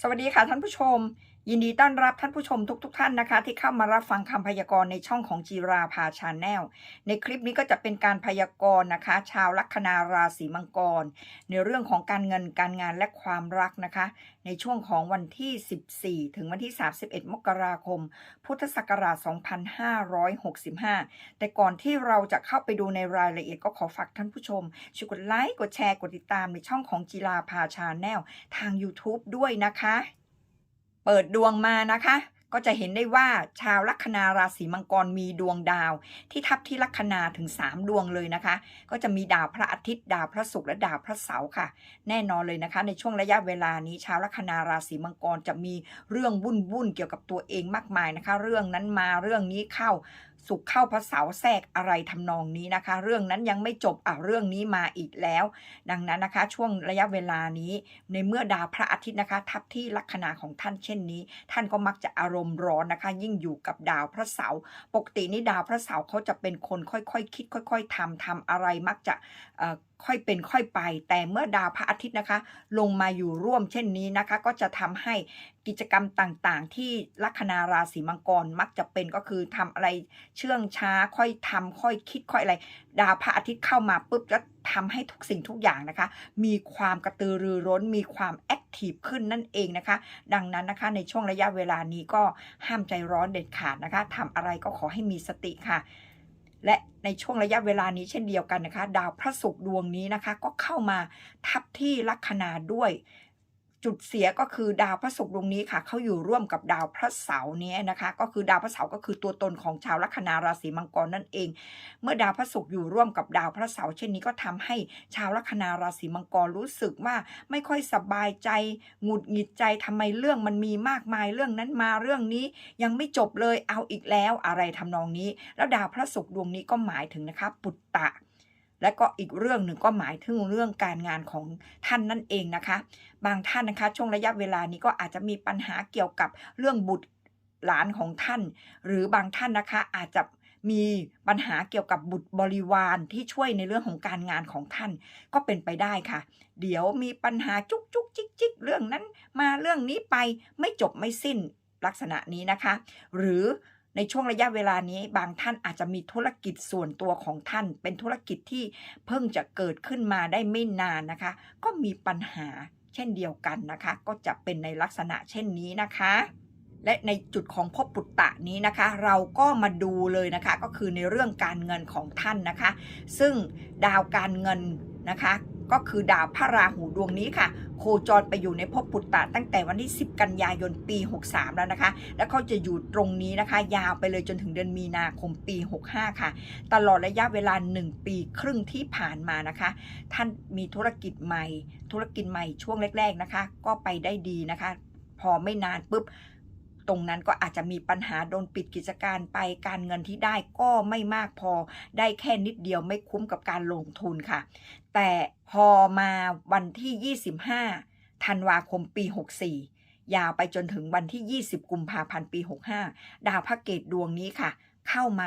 สวัสดีค่ะท่านผู้ชม ยินดีต้อนรับท่านผู้ชมทุกๆทท่านนะคะ ที่เข้ามารับฟังคำพยากรณ์ในช่องของจีราพาชาแนลในคลิปนี้ก็จะเป็นการพยากรณ์นะคะ ชาวลัคนาราศีมังกร ในเรื่องของการเงินการงานและความรักนะคะ ในช่วงของวันที่ 14 ถึงวันที่ 31 มกราคม พุทธศักราช 2565 แต่ก่อนที่เราจะเข้าไปดูในรายละเอียดก็ขอฝากท่านผู้ชมช่วยกดไลค์กดแชร์กดติดตามในช่องของจีราพาชาแนลทาง YouTube ด้วยนะคะ เปิดดวงมานะคะ ก็จะเห็นได้ว่าชาวลัคนาราศีมังกรมีดวงดาว ที่ทับที่ลัคนาถึง 3 ดวงเลยนะคะ ก็จะมีดาวพระอาทิตย์ดาวพระศุกร์และดาวพระเสาร์ค่ะ แน่นอนเลยนะคะ ในช่วงระยะเวลานี้ ชาวลัคนาราศีมังกรจะมีเรื่องวุ่นวุ่นเกี่ยวกับตัวเองมากมายนะคะ เรื่องนั้นมาเรื่องนี้เข้า สุขเข้าพระเสาแทรกอะไรทำนองนี้นะคะ เรื่องนั้นยังไม่จบอะเรื่องนี้มาอีกแล้ว ดังนั้นนะคะ ช่วงระยะเวลานี้ ในเมื่อดาวพระอาทิตย์นะคะ ทับที่ลัคนาของท่านเช่นนี้ ท่านก็มักจะอารมณ์ร้อนนะคะ ยิ่งอยู่กับดาวพระเสาร์ปกตินี่ดาวพระเสาร์เขาจะเป็นคนค่อยๆคคิด ค่อย ๆทำทำอะไรมักจะเอ่อ ค่อยเป็นค่อยไป แต่เมื่อดาวพระอาทิตย์นะคะ ลงมาอยู่ร่วมเช่นนี้นะคะ ก็จะทำให้กิจกรรมต่างๆ ที่ลัคนาราศีมังกรมักจะเป็นก็คือทำอะไรเชื่องช้า ค่อยทำค่อยคิดค่อยอะไร ดาวพระอาทิตย์เข้ามาปุ๊บจะทำให้ทุกสิ่งทุกอย่างนะคะ มีความกระตือรือร้น มีความแอคทีฟขึ้นนั่นเองนะคะ ดังนั้นนะคะในช่วงระยะเวลานี้ก็ห้ามใจร้อนเด็ดขาดนะคะทำอะไรก็ขอให้มีสติค่ะ และในช่วงระยะเวลานี้เช่นเดียวกันนะคะ ดาวพระศุกร์ดวงนี้นะคะ ก็เข้ามาทับที่ลัคนาด้วย จุดเสียก็คือดาวพระศุกร์ดวงนี้ค่ะเขาอยู่ร่วมกับดาวพระเสาร์นี้นะคะ ก็คือดาวพระเสาร์ก็คือตัวตนของชาวลัคนาราศีมังกรนั่นเอง เมื่อดาวพระศุกร์อยู่ร่วมกับดาวพระเสาร์เช่นนี้ก็ทำให้ชาวลัคนาราศีมังกรรู้สึกว่าไม่ค่อยสบายใจหงุดหงิดใจทำไมเรื่องมันมีมากมายเรื่องนั้นมาเรื่องนี้ยังไม่จบเลยเอาอีกแล้วอะไรทำนองนี้ แล้วดาวพระศุกร์ดวงนี้ก็หมายถึงนะคะปุตตะ และก็อีกเรื่องหนึ่งก็หมายถึงเรื่องการงานของท่านนั่นเองนะคะ บางท่านนะคะ ช่วงระยะเวลานี้ก็อาจจะมีปัญหาเกี่ยวกับเรื่องบุตรหลานของท่าน หรือบางท่านนะคะอาจจะมีปัญหาเกี่ยวกับบุตรบริวารที่ช่วยในเรื่องของการงานของท่านก็เป็นไปได้ค่ะ เดี๋ยวมีปัญหาจุกจุกจิกจิกเรื่องนั้นมาเรื่องนี้ไปไม่จบไม่สิ้นลักษณะนี้นะคะ หรือ ในช่วงระยะเวลานี้บางท่านอาจจะมีธุรกิจส่วนตัวของท่าน เป็นธุรกิจที่เพิ่งจะเกิดขึ้นมาได้ไม่นานนะคะ ก็มีปัญหาเช่นเดียวกันนะคะ ก็จะเป็นในลักษณะเช่นนี้นะคะและในจุดของภพปุตตะนี้นะคะ เราก็มาดูเลยนะคะ ก็คือในเรื่องการเงินของท่านนะคะ ซึ่งดาวการเงินนะคะ ก็คือดาวพระราหูดวงนี้ค่ะ โคจรไปอยู่ในภพปุตตะตั้งแต่วันที่ 10 กันยายนปี 63 แล้วนะคะ แล้วเขาจะอยู่ตรงนี้นะคะ ยาวไปเลยจนถึงเดือนมีนาคมปี 65 ค่ะ ตลอดระยะเวลา 1 ปีครึ่งที่ผ่านมานะคะ ท่านมีธุรกิจใหม่ ธุรกิจใหม่ช่วงแรก ๆนะคะ ก็ไปได้ดีนะคะ พอไม่นานปุ๊บ ตรงนั้นก็อาจจะมีปัญหาโดนปิดกิจการไป การเงินที่ได้ก็ไม่มากพอได้แค่นิดเดียวไม่คุ้มกับการลงทุนค่ะ แต่พอมาวันที่ 25ธันวาคมปี 64 ยาวไปจนถึงวันที่ 20 กุมภาพันธ์ปี 65 ดาวพระเกตดวงนี้ค่ะ เข้ามา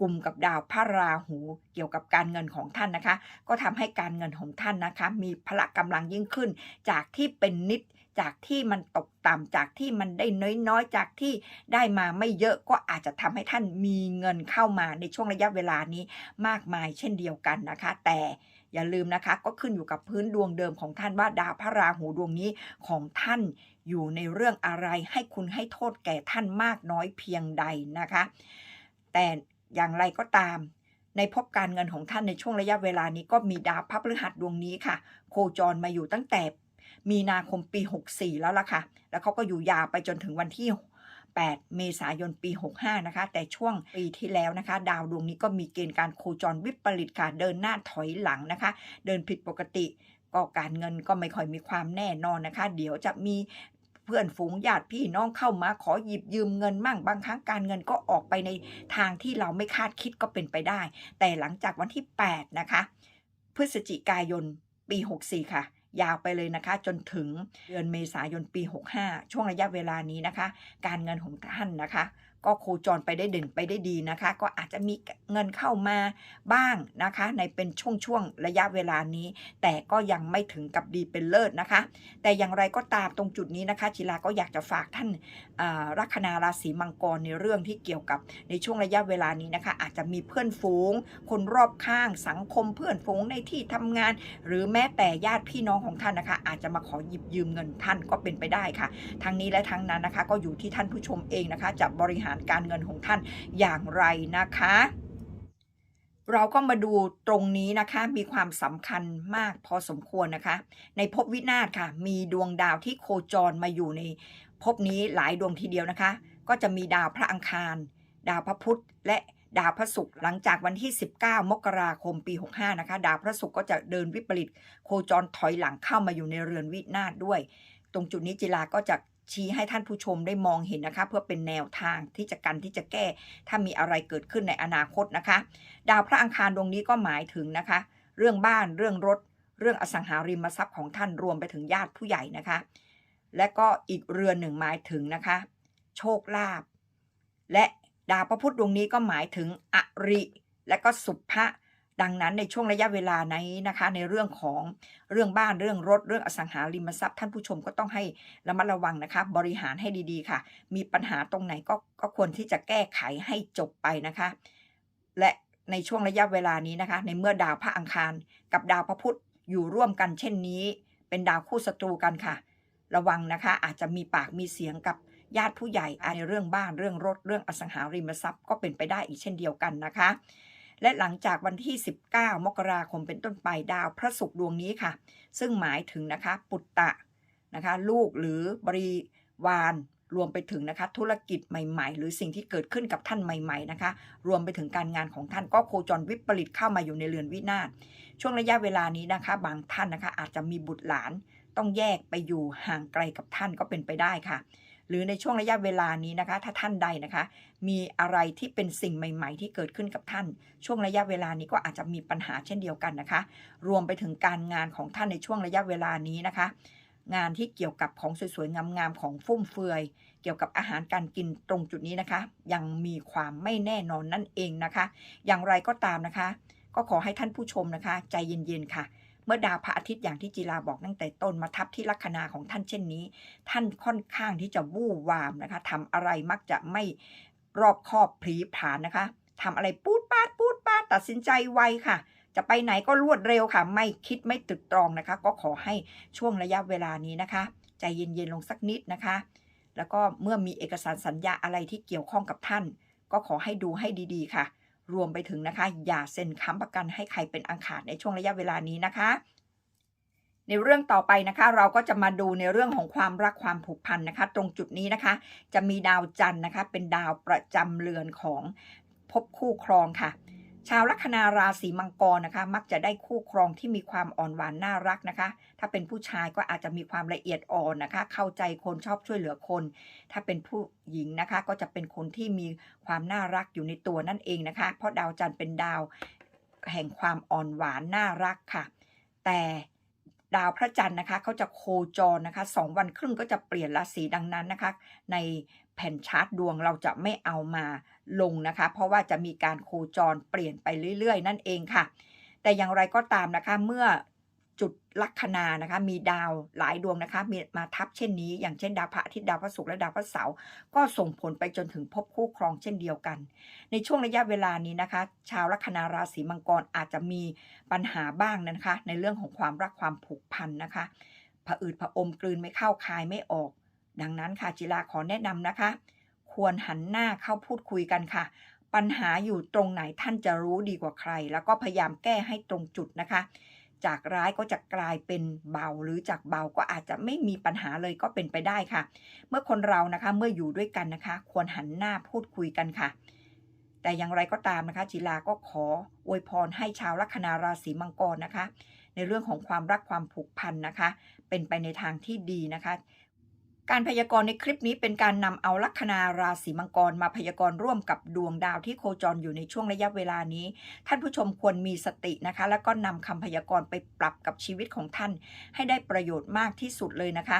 กลุ่มกับดาวพระราหูเกี่ยวกับการเงินของท่านนะคะ ก็ทำให้การเงินของท่านนะคะ มีพละกำลังยิ่งขึ้น จากที่เป็นนิด จากที่มันตกต่ำจากที่มันได้น้อยๆ จากที่ได้มาไม่เยอะก็อาจจะทำให้ท่านมีเงินเข้ามาในช่วงระยะเวลานี้มากมายเช่นเดียวกันนะคะ แต่อย่าลืมนะคะก็ขึ้นอยู่กับพื้นดวงเดิมของท่านว่าดาวพระราหูดวงนี้ของท่านอยู่ในเรื่องอะไรให้คุณให้โทษแก่ท่านมากน้อยเพียงใดนะคะ แต่อย่างไรก็ตามในภพการเงินของท่านในช่วงระยะเวลานี้ก็มีดาวพระพฤหัสดวงนี้ค่ะ โคจรมาอยู่ตั้งแต่ มีนาคมปี 64 แล้วล่ะค่ะ แล้วเขาก็อยู่ยาวไปจนถึงวันที่ 8 เมษายนปี 65 นะคะ แต่ช่วงปีที่แล้วนะคะ ดาวดวงนี้ก็มีเกณฑ์การโคจรวิปริตค่ะ เดินหน้าถอยหลังนะคะ เดินผิดปกติ ก็การเงินก็ไม่ค่อยมีความแน่นอนนะคะ เดี๋ยวจะมีเพื่อนฝูงญาติพี่น้องเข้ามาขอหยิบยืมเงินมั่งบางครั้งการเงินก็ออกไปในทางที่เราไม่คาดคิดก็เป็นไปได้ แต่หลังจากวันที่ 8 นะคะ พฤศจิกายนปี 64 ค่ะ ยาวไปเลยนะคะ จนถึงเดือนเมษายนปี 65 ช่วงระยะเวลานี้นะคะ การเงินของท่านนะคะ ก็โคจรไปได้เด่นไปได้ดีนะคะ ก็อาจจะมีเงินเข้ามาบ้างนะคะ ในเป็นช่วงๆระยะเวลานี้ แต่ก็ยังไม่ถึงกับดีเป็นเลิศนะคะ แต่อย่างไรก็ตามตรงจุดนี้นะคะจิลาก็อยากจะฝากท่านอ่าลัคนาราศีมังกรในเรื่องที่เกี่ยวกับในช่วงระยะเวลานี้นะคะ อาจจะมีเพื่อนฝูง คนรอบข้างสังคมเพื่อนฝูงในที่ทำงาน หรือแม้แต่ญาติพี่น้องของท่านนะคะ อาจจะมาขอหยิบยืมเงินท่านก็เป็นไปได้ค่ะ ทั้งนี้และทั้งนั้นนะคะ ก็อยู่ที่ท่านผู้ชมเองนะคะจะบริหารการเงินของท่านอย่างไรนะคะ เราก็มาดูตรงนี้นะคะ มีความสำคัญมากพอสมควรนะคะ ในภพวินาศค่ะ มีดวงดาวที่โคจรมาอยู่ในภพนี้หลายดวงทีเดียวนะคะ ก็จะมีดาวพระอังคาร ดาวพระพุธและดาวพระศุกร์หลังจากวันที่ 19 มกราคมปี 65 นะคะ ดาวพระศุกร์ก็จะเดินวิปริตโคจรถอยหลังเข้ามาอยู่ในเรือนวินาศด้วย ตรงจุดนี้จิลาก็จะ ชี้ให้ท่านผู้ชมได้มองเห็นนะคะ เพื่อเป็นแนวทางที่จะกันที่จะแก้ ถ้ามีอะไรเกิดขึ้นในอนาคตนะคะ ดาวพระอังคารดวงนี้ก็หมายถึงนะคะ เรื่องบ้านเรื่องรถ เรื่องอสังหาริมทรัพย์ของท่านรวมไปถึงญาติผู้ใหญ่นะคะ และก็อีกเรือนหนึ่งหมายถึงนะคะ โชคลาภและดาวพระพุธดวงนี้ก็หมายถึงอริ และก็สุภะ ดังนั้นในช่วงระยะเวลานี้นะคะ ในเรื่องของเรื่องบ้านเรื่องรถเรื่องอสังหาริมทรัพย์ท่านผู้ชมก็ต้องให้ระมัดระวังนะคะ บริหารให้ดีๆค่ะ มีปัญหาตรงไหนก็ก็ควรที่จะแก้ไขให้จบไปนะคะ และในช่วงระยะเวลานี้นะคะ ในเมื่อดาวพระอังคาร กับดาวพระพุธอยู่ร่วมกันเช่นนี้ เป็นดาวคู่ศัตรูกันค่ะ ระวังนะคะ อาจจะมีปากมีเสียงกับญาติผู้ใหญ่ในเรื่องบ้านเรื่องรถเรื่องอสังหาริมทรัพย์ก็เป็นไปได้อีกเช่นเดียวกันนะคะ และหลังจากวันที่ 19 มกราคมเป็นต้นไปดาวพระศุกร์ดวงนี้ค่ะ ซึ่งหมายถึงนะคะปุตตะนะคะลูกหรือบริวารรวมไปถึงนะคะธุรกิจใหม่ๆ หรือสิ่งที่เกิดขึ้นกับท่านใหม่ๆนะคะรวมไปถึงการงานของท่านก็โคจรวิปริตเข้ามาอยู่ในเรือนวินาศช่วงระยะเวลานี้นะคะ บางท่านนะคะอาจจะมีบุตรหลาน ต้องแยกไปอยู่ห่างไกลกับท่านก็เป็นไปได้ค่ะ หรือในช่วงระยะเวลานี้นะคะ ถ้าท่านใดนะคะ มีอะไรที่เป็นสิ่งใหม่ ๆ ที่เกิดขึ้นกับท่าน ช่วงระยะเวลานี้ก็อาจจะมีปัญหาเช่นเดียวกันนะคะ รวมไปถึงการงานของท่านในช่วงระยะเวลานี้นะคะ งานที่เกี่ยวกับของสวยๆงามๆของฟุ่มเฟือย เกี่ยวกับอาหารการกินตรงจุดนี้นะคะ ยังมีความไม่แน่นอนนั่นเองนะคะ อย่างไรก็ตามนะคะ ก็ขอให้ท่านผู้ชมนะคะ ใจเย็นๆค่ะ เมื่อดาวพระอาทิตย์อย่างที่จีราบอกตั้งแต่ต้นมาทับที่ลัคนาของท่านเช่นนี้ ท่านค่อนข้างที่จะวู่วามนะคะทำอะไรมักจะไม่รอบคอบพลีผานนะคะทำอะไรปูดปาดปูดปาดตัดสินใจไวค่ะจะไปไหนก็รวดเร็วค่ะ ไม่คิดไม่ตรึกตรองนะคะ ก็ขอให้ช่วงระยะเวลานี้นะคะ ใจเย็นๆลงสักนิดนะคะ แล้วก็เมื่อมีเอกสารสัญญาอะไรที่เกี่ยวข้องกับท่าน ก็ขอให้ดูให้ดีๆค่ะ รวมไปถึงนะคะ อย่าเซ็นค้ำประกันให้ใครเป็นอังขาดในช่วงระยะเวลานี้นะคะ ในเรื่องต่อไปนะคะ เราก็จะมาดูในเรื่องของความรักความผูกพันนะคะ ตรงจุดนี้นะคะ จะมีดาวจันทร์นะคะ เป็นดาวประจำเรือนของพบคู่ครองค่ะ ชาวลัคนาราศีมังกรนะคะ มักจะได้คู่ครองที่มีความอ่อนหวานน่ารักนะคะ ถ้าเป็นผู้ชายก็อาจจะมีความละเอียดอ่อนนะคะ เข้าใจคนชอบช่วยเหลือคน ถ้าเป็นผู้หญิงนะคะ ก็จะเป็นคนที่มีความน่ารักอยู่ในตัวนั่นเองนะคะ เพราะดาวจันทร์เป็นดาวแห่งความอ่อนหวานน่ารักค่ะ แต่ดาวพระจันทร์นะคะเขาจะโคจรนะคะสองวันครึ่งก็จะเปลี่ยนราศีดังนั้นนะคะ ในแผ่นชาร์ตดวงเราจะไม่เอามา ลงนะคะ เพราะว่าจะมีการโคจรเปลี่ยนไปเรื่อย ๆ นั่นเองค่ะ แต่อย่างไรก็ตามนะคะเมื่อจุดลัคนานะคะมีดาวหลายดวงนะคะมีมาทับเช่นนี้ อย่างเช่นดาวพระอาทิตย์ดาวพระศุกร์และดาวพระเสาร์ก็ส่งผลไปจนถึงภพคู่ครองเช่นเดียวกัน ในช่วงระยะเวลานี้นะคะ ชาวลัคนาราศีมังกรอาจจะมีปัญหาบ้างนะคะ ในเรื่องของความรักความผูกพันนะคะผะอืดผะอมกลืนไม่เข้าคายไม่ออก ดังนั้นค่ะจิลาขอแนะนำนะคะ ควรหันหน้าเข้าพูดคุยกันค่ะ ปัญหาอยู่ตรงไหนท่านจะรู้ดีกว่าใคร แล้วก็พยายามแก้ให้ตรงจุดนะคะ จากร้ายก็จะกลายเป็นเบา หรือจากเบาก็อาจจะไม่มีปัญหาเลยก็เป็นไปได้ค่ะ เมื่อคนเรานะคะเมื่ออยู่ด้วยกันนะคะ ควรหันหน้าพูดคุยกันค่ะแต่อย่างไรก็ตามนะคะจิลาก็ขออวยพรให้ชาวลัคนาราศีมังกรนะคะ ในเรื่องของความรักความผูกพันนะคะ เป็นไปในทางที่ดีนะคะ การพยากรณ์ในคลิปนี้เป็นการนำเอาลัคนาราศีมังกรมาพยากรณ์ร่วมกับดวงดาวที่โคจรอยู่ในช่วงระยะเวลานี้ ท่านผู้ชมควรมีสตินะคะ แล้วก็นำคำพยากรณ์ไปปรับกับชีวิตของท่าน ให้ได้ประโยชน์มากที่สุดเลยนะคะ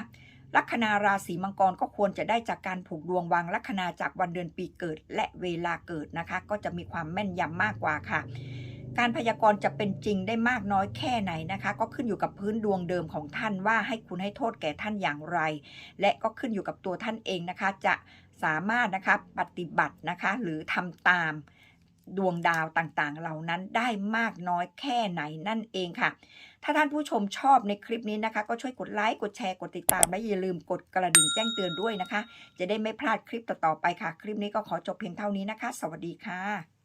ลัคนาราศีมังกรก็ควรจะได้จากการผูกดวงวางลัคนาจากวันเดือนปีเกิดและเวลาเกิดนะคะ ก็จะมีความแม่นยำมากกว่าค่ะ การพยากรณ์จะเป็นจริงได้มากน้อยแค่ไหนนะคะ ก็ขึ้นอยู่กับพื้นดวงเดิมของท่านว่าให้คุณให้โทษแก่ท่านอย่างไร และก็ขึ้นอยู่กับตัวท่านเองนะคะ จะสามารถนะคะปฏิบัตินะคะหรือทำตามดวงดาวต่างๆ เหล่านั้นได้มากน้อยแค่ไหนนั่นเองค่ะ ถ้าท่านผู้ชมชอบในคลิปนี้นะคะ ก็ช่วยกดไลค์กดแชร์กดติดตาม และอย่าลืมกดกระดิ่งแจ้งเตือนด้วยนะคะ จะได้ไม่พลาดคลิปต่อๆไปค่ะ คลิปนี้ก็ขอจบเพียงเท่านี้นะคะ สวัสดีค่ะ